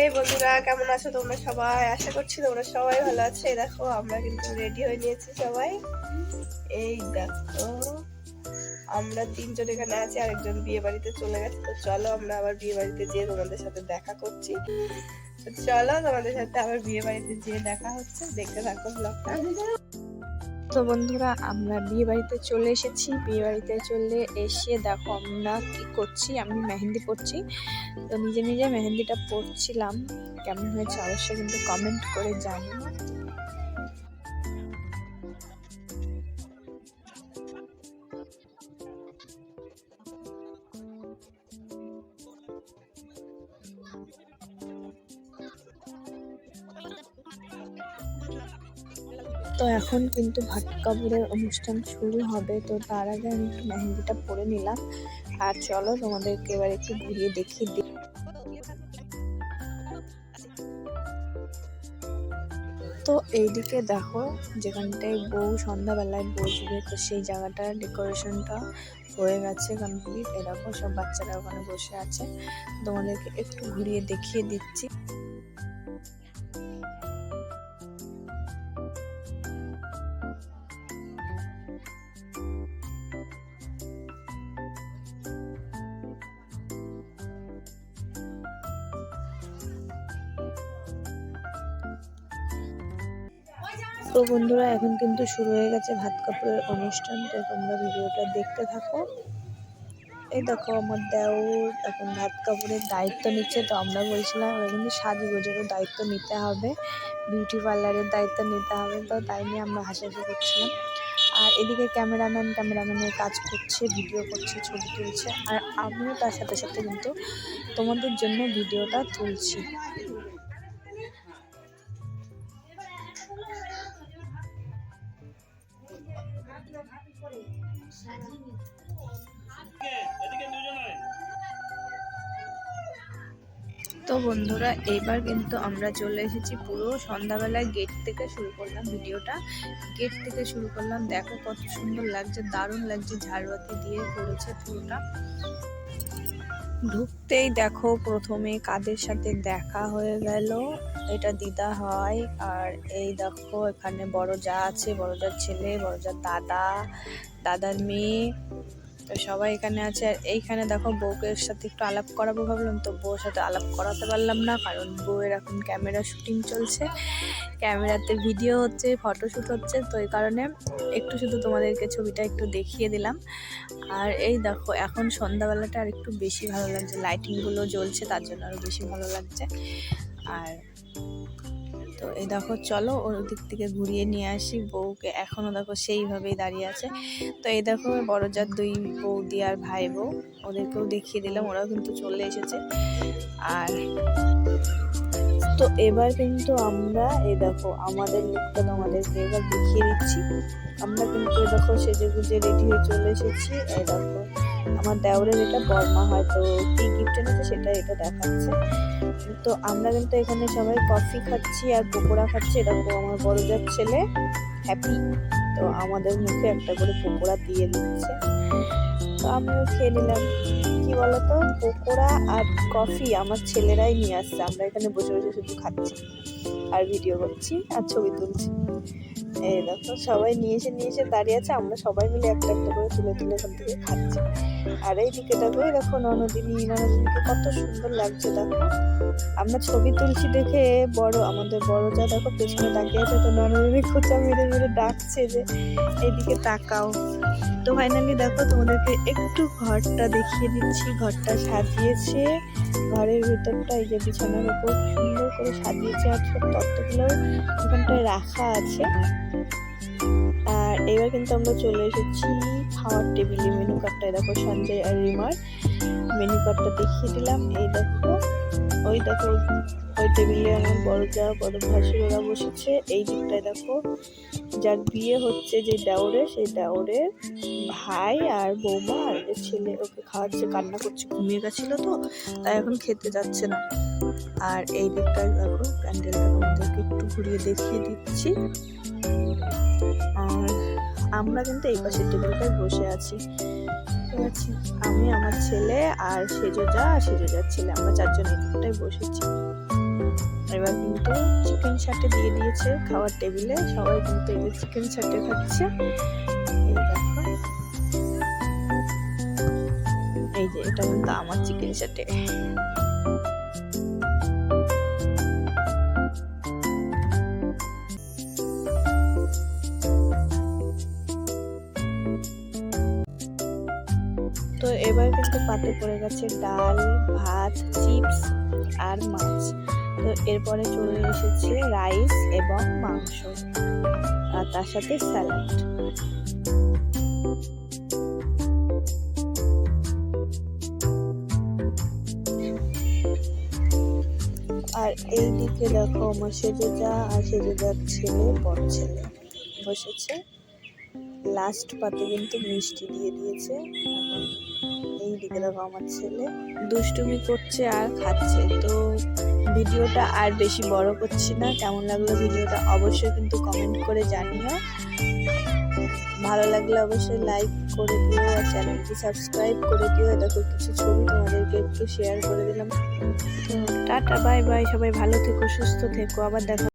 এই বন্ধুরা, কেমন আছো তোমরা সবাই? আশা করছি তোমরা সবাই ভালো আছো। দেখো, আমরা কিন্তু রেডি হয়ে নিয়েছি সবাই। এই দেখো, আমরা তিনজন এখানে আছি, আরেকজন বিয়ে বাড়িতে চলে গেছে। তো চলো, আমরা আবার বিয়ে বাড়িতে যেয়ে তোমাদের সাথে দেখা করছি। চলো, তোমাদের সাথে আবার বিয়ে বাড়িতে যেয়ে দেখা হচ্ছে। দেখতে থাকো ব্লগটা তো বন্ধুরা, আমরা বিয়ে বাড়িতে চলে এসেছি। বিয়ে বাড়িতে চলে এসে দেখো আমরা কি করছি, আমি মেহেন্দি পড়ছি তো নিজে নিজে মেহেন্দিটা পড়ছিলাম কেমন হয়েছে অবশ্যই কিন্তু কমেন্ট করে জানিও। তো এখন কিন্তু ভাট কাপড়ের অনুষ্ঠান শুরু হবে। তো তার আগে আমি একটু মেহেন্দিটা পরে নিলাম। আর চলো তোমাদেরকে এবার একটু ঘুরিয়ে দেখিয়ে দিই। তো এইদিকে দেখো, যেখানটায় বউ সন্ধ্যাবেলায় বসবে, তো সেই জায়গাটার ডেকোরেশনটা হয়ে গেছে কমপ্লিট এ দেখো, সব বাচ্চারা ওখানে বসে আছে। তোমাদেরকে একটু ঘুরিয়ে দেখিয়ে দিচ্ছি। তো বন্ধুরা, এখন কিন্তু শুরু হয়ে গেছে ভাত কাপড়ের অনুষ্ঠান। তো তোমরা ভিডিওটা দেখতে থাকো। এই দেখো আমার দেওর এখন ভাত কাপড়ের দায়িত্ব নিচ্ছে। তো আমরা বলছিলাম ওরা কিন্তু সাজগোজেরও দায়িত্ব নিতে হবে। বিউটি পার্লারের দায়িত্ব নিতে হবে। তো তাই নিয়ে আমরা হাসাহাসি করছিলাম। আর এদিকে ক্যামেরাম্যান ক্যামেরাম্যানের কাজ করছে ভিডিও করছে, ছবি তুলছে। আর আমিও তার সাথে সাথে কিন্তু তোমাদের জন্য ভিডিওটা তুলছি। তো বন্ধুরা, এবার কিন্তু আমরা চলে এসেছি পুরো সন্ধ্যাবেলায় গেট থেকে শুরু করলাম ভিডিওটা। গেট থেকে শুরু করলাম, দেখো কত সুন্দর লাগছে, দারুণ লাগছে, ঝাড়বাতি দিয়ে করেছে পুরোটা। ঢুকতেই দেখো প্রথমে কাদের সাথে দেখা হয়ে গেল, এটা দিদা হয়, আর এই দেখো এখানে বড় যা আছে বড় যার ছেলে বড় যার দাদা দাদার মেয়ে, তো সবাই এখানে আছে। আর এইখানে দেখো বউকে সাথে একটু আলাপ করাবো ভাবলাম, তো বউর সাথে আলাপ করাতে পারলাম না, কারণ বউয়ের এখন ক্যামেরা শুটিং চলছে। ক্যামেরাতে ভিডিও হচ্ছে ফটোশ্যুট হচ্ছে, তো এই কারণে একটু শুধু তোমাদেরকে ছবিটা একটু দেখিয়ে দিলাম। আর এই দেখো, এখন সন্ধ্যাবেলাটা আর একটু বেশি ভালো লাগছে। লাইটিংগুলো জ্বলছে, তার জন্য আরও বেশি ভালো লাগছে। আর তো এই দেখো, চলো ওর দিক থেকে ঘুরিয়ে নিয়ে আসি। বউকে এখনও দেখো সেইভাবেই দাঁড়িয়ে আছে। তো এই দেখো বড় যার দুই বৌদি আর ভাই বউ ওদেরকেও দেখিয়ে দিলাম, ওরাও কিন্তু চলে এসেছে। আর তো এবার কিন্তু আমরা এই দেখো, আমাদের লুকটা তোমাদেরকে এবার দেখিয়ে দিচ্ছি। আমরা কিন্তু দেখো সেজে গুজে রেডি হয়ে চলে এসেছি। এই দেখো আমার দেওরের এটা বর্মা হয়, তো কি গিফট এনেছে সেটা এটা দেখাচ্ছে। তো আমরা কিন্তু এখানে সবাই কফি খাচ্ছি আর পকোড়া খাচ্ছি দেখো আমার বড় ছেলে হ্যাপি তো আমাদের মুখে একটা করে পকোড়া দিয়ে দিচ্ছে। তো আমিও খেয়ে নিলাম। কি বলতো? পকোড়া আর কফি আমার ছেলেরাই নিয়ে আসছে, আমরা এখানে বসে বসে শুধু খাচ্ছি। আর ভিডিও করছি আর ছবি তুলছি। এই দেখো, সবাই নিয়ে এসে নিয়ে এসে দাঁড়িয়ে আছে। আমরা সবাই মিলে একটা একটা করে তুলে তুলে ওখান থেকে খাচ্ছি। আর এই দিকে দেখো ননদিনী, ননদিনীকে কত সুন্দর লাগছে, দেখো। আমরা ছবি তুলছি দেখে বড়, আমাদের বড় যা দেখো, পেছনে তাকিয়ে আছে, তো ননদিনী খোঁচা মেরে মেরে ডাকছে যে, এইদিকে তাকাও। তো ফাইনালি দেখো, তোমাদেরকে একটু ঘরটা দেখিয়ে দিচ্ছি। ঘরটা সাজিয়েছে। ঘরের ভেতরটা এই যে বিছানার উপর সুন্দর করে সাজিয়েছে। আর সব তত্ত্বগুলো এখানটায় রাখা আছে। আর এবার কিন্তু আমরা চলে এসেছি খাওয়ার টেবিলে মেনু কার্ডটা দেখো সঞ্জয় আর রিমার মেনু কার্ডটা দেখিয়ে দিলাম। এই দেখো, ওই দেখো, ওই টেবিলে আমার বড় যা বড় ভাসুর ওরা বসেছে। এই দিকটায় দেখো, যার বিয়ে হচ্ছে যে দেওরে, সেই দেওরের ভাই আর বৌমা আর ছেলে ওকে খাওয়াচ্ছে, কান্না করছে, ঘুমিয়ে গেছিল তো, তাই এখন খেতে যাচ্ছে না। আর এই দিকটায় দেখো প্যান্ডেলটা তোমাদেরকে একটু ঘুরিয়ে দেখিয়ে দিচ্ছি। আর আমরা কিন্তু এই পাশের টেবিলটায় বসে আছি। ঠিক আছে? আমি, আমার ছেলে আর সেজোজা, আর সেজোজার ছেলে। আমরা চারজন এই বসেছি। এবার কিন্তু চিকেন সাটে দিয়ে দিয়েছে খাওয়ার টেবিলে। সবাই কিন্তু এই চিকেন সাটে খাচ্ছে। এই এই যে, এটা কিন্তু আমার চিকেন সাটে এবার কিন্তু পাতে পড়ে গেছে ডাল, ভাত, চিপস আর মাছ। তো এরপরে চলে এসেছে রাইস এবং মাংস আর তার সাথে স্যালাড। আর এই দিকে দেখো আমার সেজেজা আর সেজেজার ছেলে বড় ছেলে বসেছে। লাস্ট পাতে কিন্তু মিষ্টি দিয়ে দিয়েছে। এই দিকে দেখো আমার ছেলে। দুষ্টুমি করছে আর খাচ্ছে। তো ভিডিওটা আর বেশি বড় করছি না। কেমন লাগল ভিডিওটা অবশ্যই কিন্তু কমেন্ট করে জানিও। ভালো লাগলে অবশ্যই লাইক করে দিও আর চ্যানেলটি সাবস্ক্রাইব করে দিও। দেখো কিছু ছবি তোমাদেরকে একটু শেয়ার করে দিলাম। তো টাটা বাই বাই সবাই ভালো থেকো, সুস্থ থেকো। আবার দেখা